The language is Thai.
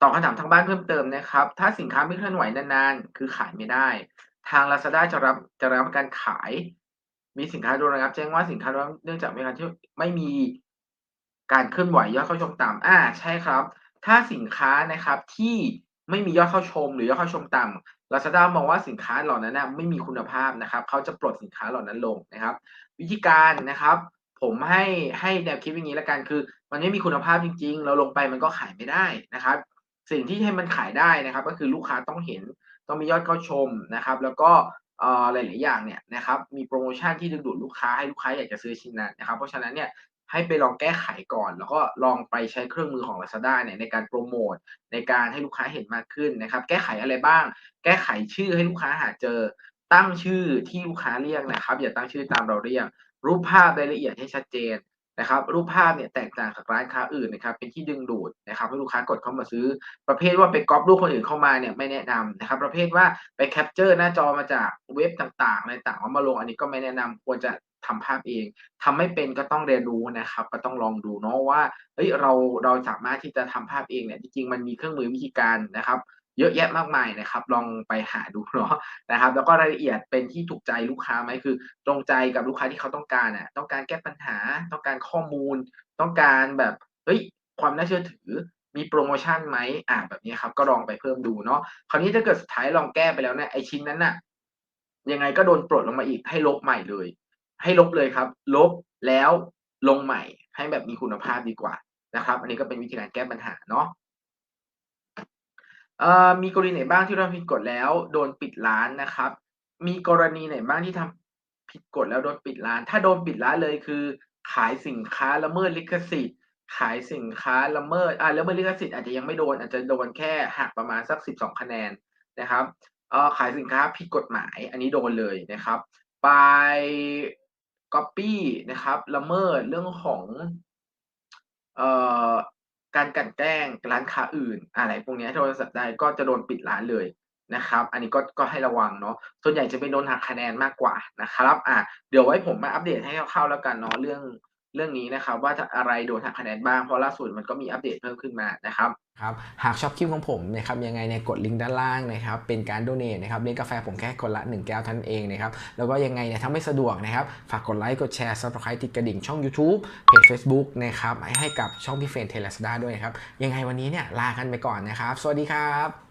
ตอบคำถามทางบ้านเพิ่มเติมนะครับ ถ้าสินค้าไม่เคลื่อนไหวนานๆ คือขายไม่ได้ ทาง Lazada จะรับจะรับการขาย มีสินค้าโดนระงับแจ้งว่าสินค้าโดนเนื่องจากมีการที่ไม่มีการเคลื่อนไหวยอดเข้าชมต่ำอ่าใช่ครับ ถ้าสินค้านะครับที่ไม่มียอดเข้าชม หรือยอดเข้าชมต่ำ Lazada มองว่าสินค้าเหล่านั้นนะไม่มีคุณภาพนะครับ เขาจะปลดสินค้าเหล่านั้นลงนะครับ วิธีการนะครับ ผมให้ให้แนวคิดอย่างนี้ละกันคือ มันไม่มีคุณภาพจริง ๆ เราลงไปมันก็ขายไม่ได้นะครับ สิ่งที่ให้มันขายได้นะครับ ก็คือลูกค้าต้องเห็นต้องมียอดเข้าชมนะครับ แล้วก็หลายๆอย่างเนี่ยนะครับมีโปรโมชั่นที่ดึงดูดลูกค้าให้ลูกค้าอยากจะซื้อชิ้นนั้นนะครับ เพราะฉะนั้นเนี่ยให้ไปลองแก้ไขก่อน แล้วก็ลองไปใช้เครื่องมือของ Lazada เนี่ยในการโปรโมทในการให้ลูกค้าเห็นมากขึ้นนะครับ แก้ไขอะไรบ้าง แก้ไขชื่อให้ลูกค้าหาเจอ ตั้งชื่อที่ลูกค้าเรียกนะครับ อย่าตั้งชื่อตามเราเรียกรูปภาพรายละเอียดให้ชัดเจน นะครับรูปภาพเนี่ยแตกต่างจากร้านค้าอื่นนะครับเป็นที่ดึงดูดนะครับให้ลูกค้ากดเข้ามาซื้อ ประเภทว่าไปก๊อปรูปคนอื่นเข้ามาเนี่ยไม่แนะนำนะครับประเภทว่าไปแคปเจอร์หน้าจอมาจากเว็บต่างๆอะไรต่างๆเอามาลงอันนี้ก็ไม่แนะนำควรจะทำภาพเองทำไม่เป็นก็ต้องเรียนรู้นะครับ ก็ต้องลองดูเนาะว่าเฮ้ยเราเราสามารถที่จะทำภาพเองเนี่ยจริงๆมันมีเครื่องมือวิธีการนะครับ เยอะแยะมากมายนะครับ ลองไปหาดูเนาะนะครับ แล้วก็รายละเอียดเป็นที่ถูกใจลูกค้าไหมคือ ตรงใจกับลูกค้าที่เขาต้องการอะต้องการแก้ปัญหา ต้องการข้อมูล ต้องการแบบเฮ้ยความน่าเชื่อถือมีโปรโมชั่นไหมอ่าแบบนี้ครับ ก็ลองไปเพิ่มดูเนาะคราวนี้ถ้าเกิดสุดท้ายลองแก้ไปแล้วเนี่ยไอชิ้นนั้นน่ะ ยังไงก็โดนปลดลงมาอีกให้ลบใหม่เลย ให้ลบเลยครับ ลบแล้วลงใหม่ให้แบบมีคุณภาพดีกว่านะครับ อันนี้ก็เป็นวิธีการแก้ปัญหาเนาะ มีกรณีไหนบ้างที่เราผิดกฎแล้วโดนปิดร้านนะครับ มีกรณีไหนบ้างที่ทำผิดกฎแล้วโดนปิดร้าน ถ้าโดนปิดร้านเลยคือ ขายสินค้าละเมิดลิขสิทธิ์ ขายสินค้าละเมิดอ่าละเมิดลิขสิทธิ์อาจจะยังไม่โดนอาจจะโดนแค่หักประมาณสัก 12 คะแนนนะครับเออขายสินค้าผิดกฎหมาย อันนี้โดนเลยนะครับ ไปก๊อปปี้นะครับละเมิดเรื่องของเอ่อ การกลั่นแกล้งร้านค้าอื่น อะไรพวกนี้ยถ้าโดนจับได้ก็จะโดนปิดร้านเลยนะครับ อันนี้ก็ก็ให้ระวังเนาะ ส่วนใหญ่จะเป็นโดนหักคะแนนมากกว่านะครับ อะ เดี๋ยวไว้ผมมาอัปเดตให้คร่าวๆแล้วกันเนาะเรื่อง เรื่องนี้นะครับว่าอะไรโดนหักคะแนนบ้างเพราะล่าสุดมันก็มีอัปเดตเพิ่มขึ้นมานะครับครับหากชอบคลิปของผมนะครับยังไงเนี่ยกดลิงก์ด้านล่างนะครับเป็นการโดเนทนะครับเลี้ยงกาแฟผมแค่คนละ 1 แก้วท่านเองนะครับแล้วก็ยังไงเนี่ยถ้าไม่สะดวกนะครับฝากกดไลค์กดแชร์ subscribe ติดกระดิ่งช่อง YouTube เพจ Facebook นะครับให้กับช่องพี่เฟรนเทเลสดาด้วยนะครับยังไงวันนี้เนี่ยลากันไปก่อนนะครับ สวัสดีครับ